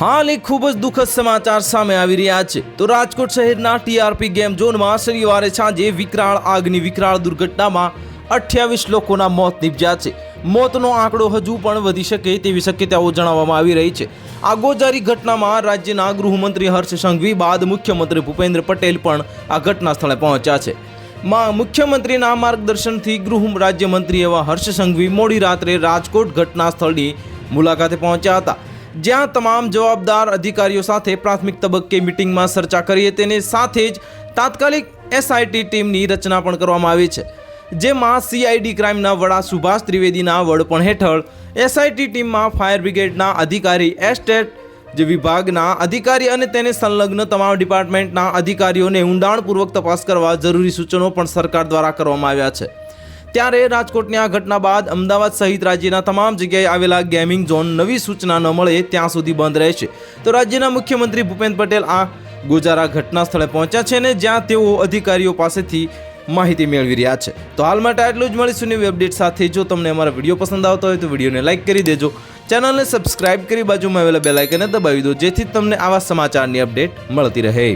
હાલ એક ખૂબ જ દુઃખદ સમાચાર સામે આવી રહ્યા છે. તો રાજકોટ શહેરના ટીઆરપી ગેમ ઝોનમાં શનિવારે સાંજે વિકરાળ આગની વિકરાળ દુર્ઘટનામાં અઠ્યાવીસ લોકોના મોત નીપજ્યા છે. મોતનો આંકડો હજુ પણ વધી શકે તેવી શક્યતાઓ જણાવવામાં આવી રહી છે. આ ગોજારી ઘટનામાં રાજ્યના ગૃહમંત્રી હર્ષ સંઘવી, બાદ મુખ્યમંત્રી ભૂપેન્દ્ર પટેલ પણ આ ઘટના સ્થળે પહોંચ્યા છે. માં, મુખ્યમંત્રીના માર્ગદર્શનથી ગૃહ રાજ્યમંત્રી એવા હર્ષ સંઘવી મોડી રાત્રે રાજકોટ ઘટના સ્થળની મુલાકાતે પહોંચ્યા હતા. જ્યાં તમામ જવાબદાર અધિકારીઓ સાથે પ્રાથમિક તબક્કે મિટિંગમાં ચર્ચા કરી તેની સાથે જ તાત્કાલિક એસઆઈટી ટીમની રચના પણ કરવામાં આવી છે, જેમાં સીઆઈડી ક્રાઇમના વડા સુભાષ ત્રિવેદીના વડપણ હેઠળ એસઆઈટી ટીમમાં ફાયર બ્રિગેડના અધિકારી, એસ્ટેટ જે વિભાગના અધિકારી અને તેને સંલગ્ન તમામ ડિપાર્ટમેન્ટના અધિકારીઓને ઊંડાણપૂર્વક તપાસ કરવા જરૂરી સૂચનો પણ સરકાર દ્વારા કરવામાં આવ્યા છે. ત્યારે રાજકોટની આ ઘટના બાદ અમદાવાદ સહિત રાજ્યના તમામ જગ્યાએ આવેલા ગેમિંગ ઝોન નવી સૂચના ન મળે ત્યાં સુધી બંધ રહેશે. તો રાજ્યના મુખ્યમંત્રી ભૂપેન્દ્ર પટેલ આ ગોજારા ઘટના સ્થળે પહોંચ્યા છે અને જ્યાં તેઓ અધિકારીઓ પાસેથી માહિતી મેળવી રહ્યા છે. તો હાલ માટે આટલું જ મળીશું નવી અપડેટ સાથે. જો તમને અમારા વીડિયો પસંદ આવતો હોય તો વિડીયોને લાઇક કરી દેજો. ચેનલને સબસ્ક્રાઇબ કરી બાજુમાં આવેલા બેલાઇકને દબાવી દો, જેથી તમને આવા સમાચારની અપડેટ મળતી રહે.